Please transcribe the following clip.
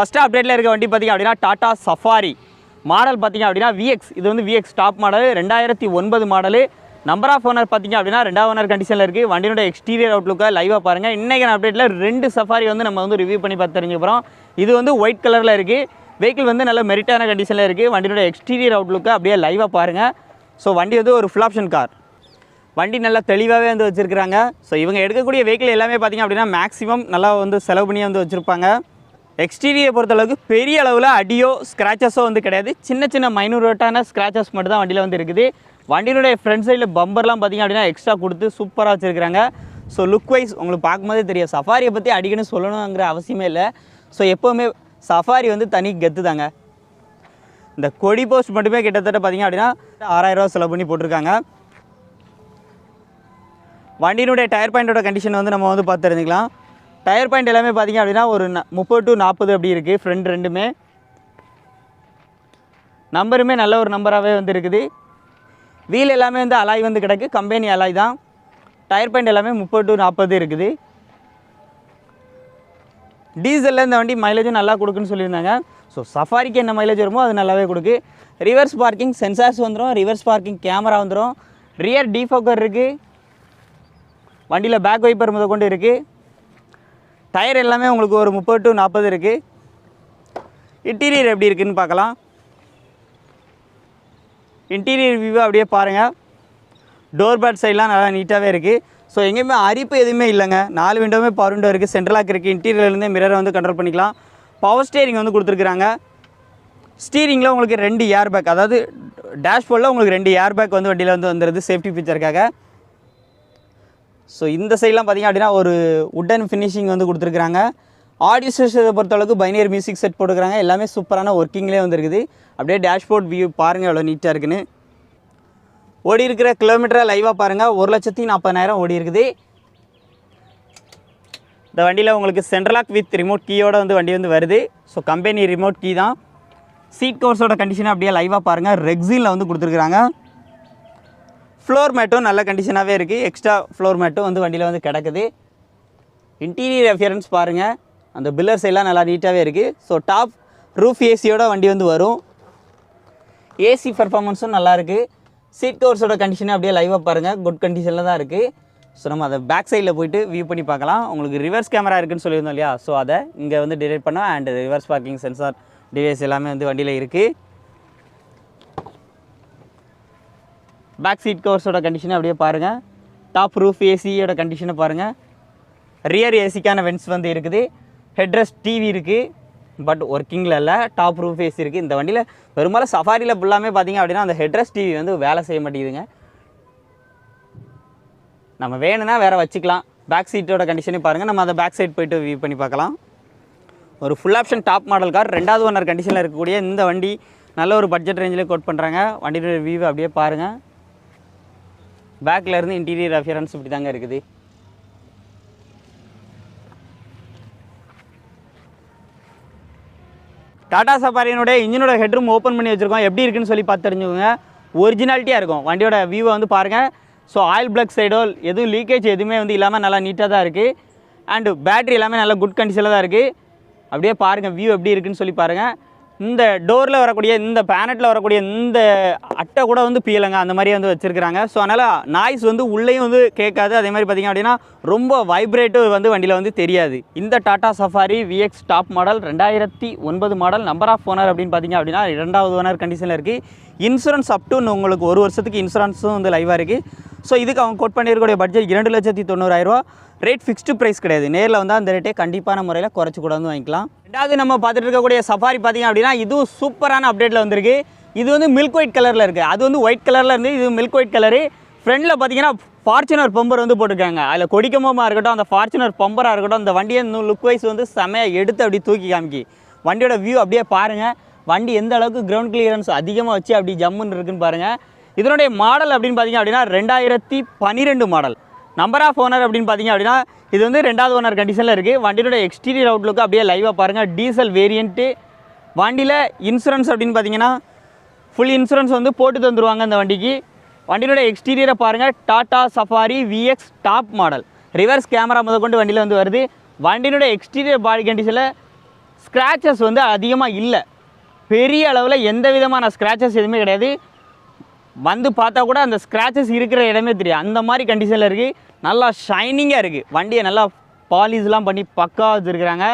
First அப்டேட்டில் இருக்க வண்டி பார்த்திங்க அப்படின்னா டாட்டா சஃபாரி மாடல் பார்த்திங்க அப்படின்னா விஎக்ஸ் இது வந்து விஎக்ஸ் டாப் மாடல் ரெண்டாயிரத்தி ஒன்பது மாடலு நம்பர் ஆஃப் ஓனர் பார்த்திங்க அப்படின்னா ரெண்டாவது ஓனர் கண்டிஷனில் இருக்குது வண்டியோட எக்ஸ்டீரியர் அவுட்லுக்கை லைவாக பாருங்கள் இன்றைக்கி அப்டேட்டில் ரெண்டு சஃபாரி வந்து நம்ம வந்து ரிவ்யூ பண்ணி பார்த்து தெரிஞ்சுக்க போகிறோம் இது வந்து ஒயிட் கலரில் இருக்குது வெஹிக்கிள் வந்து நல்ல மெரிட்டான கண்டிஷனில் இருக்குது வண்டியோட எக்ஸ்டீரியர் அவுட்லுக்கை அப்படியே லைவாக பாருங்கள் ஸோ வண்டி வந்து ஒரு ஃபுல் ஆப்ஷன் கார் வண்டி நல்லா தெளிவாகவே வந்து வச்சுருக்காங்க ஸோ இவங்க எடுக்கக்கூடிய வெஹிக்கிள் எல்லாமே பார்த்திங்க அப்படின்னா மேக்ஸிமம் நல்லா வந்து செலவு பண்ணி வந்து வச்சுருப்பாங்க. எக்ஸ்டீரியரை பொறுத்தளவுக்கு பெரிய அளவில் அடியோ ஸ்க்ராச்சஸோ வந்து கிடையாது. சின்ன சின்ன மைனூரோட்டான ஸ்க்ராச்சஸ் மட்டும் தான் வண்டியில் வந்து இருக்குது. வண்டியினுடைய ஃப்ரண்ட் சைடில் பம்பர்லாம் பார்த்திங்க அப்படின்னா எக்ஸ்ட்ரா கொடுத்து சூப்பராக வச்சுருக்காங்க ஸோ லுக் வைஸ் உங்களுக்கு பார்க்கும்போதே தெரியும். சஃபாரியை பற்றி அடிக்கடி சொல்லணுங்கிற அவசியமே இல்லை. ஸோ எப்போவுமே சஃபாரி வந்து தனி கெத்து தாங்க. இந்த கொடி போஸ்ட் மட்டுமே கிட்டத்தட்ட பார்த்திங்க அப்படின்னா ஆறாயிரரூவா செலவு பண்ணி போட்டிருக்காங்க. வண்டியினுடைய டயர் பாயிண்டோட கண்டிஷன் வந்து நம்ம வந்து பார்த்து தெரிஞ்சுக்கலாம். டயர் பாயிண்ட் எல்லாமே பார்த்திங்க அப்படின்னா ஒரு முப்பது டு நாற்பது அப்படி இருக்குது ஃப்ரண்ட் ரெண்டுமே. நம்பருமே நல்ல ஒரு நம்பராகவே வந்து இருக்குது. வீல் எல்லாமே வந்து அலாய் வந்து கிடக்கு. கம்பெனி அலாய் தான். டயர் பாயிண்ட் எல்லாமே முப்பது டு நாற்பது இருக்குது. டீசலில் இந்த வண்டி மைலேஜும் நல்லா கொடுக்குன்னு சொல்லியிருந்தாங்க. ஸோ சஃபாரிக்கு என்ன மைலேஜ் வருமோ அது நல்லாவே கொடுக்கு. ரிவர்ஸ் பார்க்கிங் சென்சார்ஸ் வந்துடும் ரிவர்ஸ் பார்க்கிங் கேமரா வந்துடும் ரியர் டீஃபோக்கர் இருக்குது வண்டியில் பேக் வைப்பர் முத கொண்டு இருக்குது டயர் எல்லாமே உங்களுக்கு ஒரு முப்பது டு நாற்பது இருக்குது இன்டீரியர் எப்படி இருக்குதுன்னு பார்க்கலாம். இன்டீரியர் வியூவை அப்படியே பாருங்கள் டோர் பேட் சைட்லாம் நல்லா நீட்டாகவே இருக்குது ஸோ எங்கேயுமே அரிப்பு எதுவுமே இல்லைங்க. நாலு விண்டோவுமே பவர் விண்டோ இருக்குது சென்ட்ரலாக் இருக்குது இன்டீரியர்லேருந்தே மிரரை வந்து கண்ட்ரோல் பண்ணிக்கலாம். பவர் ஸ்டேரிங் வந்து கொடுத்துருக்குறாங்க. ஸ்டீரிங்கில் உங்களுக்கு ரெண்டு ஏர் பேக் அதாவது டேஷ்போர்டில் உங்களுக்கு ரெண்டு ஏர் பேக் வந்து வண்டியில் வந்து வந்துடுது சேஃப்டி ஃபீச்சருக்காக ஸோ இந்த சைட்லாம் பார்த்திங்க அப்படின்னா ஒரு உட்டன் ஃபினிஷிங் வந்து கொடுத்துருக்குறாங்க. ஆடியோ சிஸ்டத்தை பொறுத்தளவுக்கு பைனியர் மியூசிக் செட் போட்டுக்கிறாங்க எல்லாமே சூப்பரான ஒர்க்கிங்லேயே வந்துருக்குது. அப்படியே டேஷ்போர்ட் வியூ பாருங்கள் எவ்வளோ நீட்டாக இருக்குன்னு. ஓடி இருக்கிற கிலோமீட்டரை லைவாக பாருங்கள் ஒரு லட்சத்தி நாற்பதாயிரம் ஓடி இருக்குது. இந்த வண்டியில் உங்களுக்கு சென்ட்ரலாக் வித் ரிமோட் கீயோட வந்து வண்டி வந்து வருது. ஸோ கம்பெனி ரிமோட் கீ தான். சீட் கவர்ஸோட கண்டிஷனை அப்படியே லைவாக பாருங்கள் ரெக்ஸினில் வந்து கொடுத்துருக்குறாங்க. ஃப்ளோர் மேட்டும் நல்ல கண்டிஷனாகவே இருக்குது எக்ஸ்ட்ரா ஃப்ளோர் மேட்டும் வந்து வண்டியில் வந்து கிடக்குது. இன்டீரியர் அஃபியரன்ஸ் பாருங்கள் அந்த பில்லர்ஸ் எல்லாம் நல்லா நீட்டாகவே இருக்குது ஸோ டாப் ரூஃப் ஏசியோட வண்டி வந்து வரும். ஏசி பர்ஃபார்மன்ஸும் நல்லாயிருக்கு சீட் கவர்ஸோட கண்டிஷனை அப்படியே லைவாக பாருங்கள் குட் கண்டிஷனில் தான் இருக்குது ஸோ நம்ம அதை பேக் சைடில் போயிட்டு வியூ பண்ணி பார்க்கலாம். உங்களுக்கு ரிவர்ஸ் கேமரா இருக்குன்னு சொல்லியிருந்தோம் இல்லையா? ஸோ அதை இங்கே வந்து டிடெக்ட் பண்ணோம். And reverse parking sensor device எல்லாமே வந்து வண்டியில் இருக்குது பேக் சீட் கவர்ஸோட கண்டிஷனை அப்படியே பாருங்கள் டாப் ரூஃப் ஏசியோட கண்டிஷனை பாருங்கள் ரியர் ஏசிக்கான வென்ஸ் வந்து இருக்குது. ஹெட்ரஸ் டிவி இருக்குது பட் ஒர்க்கிங்கில் இல்லை. டாப் ரூஃப் ஏசி இருக்குது இந்த வண்டியில் பெரும்பாலும் சஃபாரியில் ஃபுல்லாமே பார்த்தீங்க அப்படின்னா அந்த ஹெட்ரஸ் டிவி வந்து வேலை செய்ய மாட்டேங்குதுங்க. நம்ம வேணும்னா வேறு வச்சுக்கலாம். பேக் சீட்டோட கண்டிஷனே பாருங்கள் நம்ம அதை பேக் சைட் போயிட்டு வியூ பண்ணி பார்க்கலாம். ஒரு full option top model car ரெண்டாவது ஒன்னர் கண்டிஷனில் இருக்கக்கூடிய இந்த வண்டி நல்ல ஒரு பட்ஜெட் ரேஞ்சில் கோட் பண்ணுறாங்க வண்டியோட வியூவை அப்படியே பாருங்கள் பேக்கில் இருந்து இன்டீரியர் அஃபியரன்ஸ் இப்படி தாங்க இருக்குது. டாடா சஃபாரியினுடைய இன்ஜினோட ஹெட்ரூம் ஓப்பன் பண்ணி வச்சுருக்கோம். எப்படி இருக்குன்னு சொல்லி பார்த்து தெரிஞ்சுக்கோங்க. ஒரிஜினாலிட்டியாக இருக்கும். வண்டியோட வியூவை வந்து பாருங்கள் ஸோ ஆயில் பிளக் சைடோ எதுவும் லீக்கேஜ் எதுவுமே வந்து இல்லாமல் நல்லா நீட்டாக தான் இருக்குது அண்டு பேட்டரி எல்லாமே நல்ல குட் கண்டிஷனில் தான் இருக்குது அப்படியே பாருங்கள் வியூ எப்படி இருக்குன்னு சொல்லி பாருங்கள் இந்த டோரில் வரக்கூடிய இந்த பேனட்டில் வரக்கூடிய இந்த அட்டை கூட வந்து பீலங்க. அந்த மாதிரி வந்து வச்சுருக்குறாங்க. ஸோ அதனால் நாய்ஸ் வந்து உள்ளேயும் வந்து கேட்காது. அதே மாதிரி பார்த்திங்க அப்படின்னா ரொம்ப வைப்ரேட்டு வந்து வண்டியில் வந்து தெரியாது. இந்த Tata Safari VX top model ரெண்டாயிரத்தி ஒன்பது மாடல் நம்பர் ஆஃப் ஓனர் அப்படின்னு பார்த்தீங்க அப்படின்னா இரண்டாவது ஓனர் கண்டிஷனில் இருக்குது இன்சூரன்ஸ் அப் டு உங்களுக்கு ஒரு வருஷத்துக்கு இன்சூரன்ஸும் வந்து லைவாக இருக்குது ஸோ இதுக்கு அவங்க கோட் பண்ணியிருக்கக்கூடிய பட்ஜெட் இரண்டு லட்சத்தி தொண்ணூறாயிரரூவா ரேட் ஃபிக்ஸ்டு ப்ரைஸ் கிடையாது. நேரில் வந்து அந்த ரேட்டே கண்டிப்பான முறையில் குறைச்சி கூட வந்து வாங்கிக்கலாம். ரெண்டாவது நம்ம பார்த்துட்டு இருக்கக்கூடிய சஃபாரி பார்த்தீங்க அப்படின்னா இதுவும் சூப்பரான அப்டேட்டில் வந்திருக்கு. இது வந்து மில்க் ஒயிட் கலரில் இருக்குது அது வந்து ஒயிட் கலரில் இருந்து இது மில்க் ஒயிட் கலரு ஃப்ரண்டில் பார்த்தீங்கன்னா ஃபார்ச்சுனர் பம்பர் வந்து போட்டிருக்காங்க. அதில் கொடிக்கமாக இருக்கட்டும் அந்த ஃபார்ச்சுனர் பம்பராக இருக்கட்டும் அந்த வண்டியை இன்னும் லுக் வைஸ் வந்து செமையாக எடுத்து அப்படி தூக்கி காமிக்கி. வண்டியோட வியூ அப்படியே பாருங்கள் வண்டி எந்த அளவுக்கு கிரவுண்ட் கிளியரன்ஸ் அதிகமாக வச்சு அப்படி ஜம்முன்னு இருக்குன்னு பாருங்கள் இதனுடைய மாடல் அப்படின்னு பார்த்தீங்க அப்படின்னா ரெண்டாயிரத்தி பன்னிரெண்டு மாடல் நம்பர் ஆஃப் ஓனர் அப்படின்னு பார்த்தீங்க அப்படின்னா இது வந்து ரெண்டாவது ஓனர் கண்டிஷனில் இருக்குது வண்டியோட எக்ஸ்டீரியர் அவுட்லுக்கு அப்படியே லைவாக பாருங்கள் டீசல் வேரியண்ட்டு வண்டியில் இன்சூரன்ஸ் அப்படின்னு பார்த்தீங்கன்னா ஃபுல் இன்சூரன்ஸ் வந்து போட்டு தந்துருவாங்க இந்த வண்டிக்கு. வண்டியோட எக்ஸ்டீரியரை பாருங்கள் Tata Safari VX top model reverse camera முதற்கொண்டு வண்டியில் வந்து வருது. வண்டியினுடைய எக்ஸ்டீரியர் பாடி கண்டிஷனில் ஸ்க்ராச்சஸ் வந்து அதிகமாக இல்லை. பெரிய அளவில் எந்த விதமான ஸ்க்ராச்சஸ் எதுவுமே கிடையாது. வந்து பார்த்தா கூட அந்த ஸ்க்ராச்சஸ் இருக்கிற இடமே தெரியும் அந்த மாதிரி கண்டிஷனில் இருக்குது நல்லா ஷைனிங்காக இருக்குது வண்டியை நல்லா பாலிஷ்லாம் பண்ணி பக்கா வச்சுருக்குறாங்க.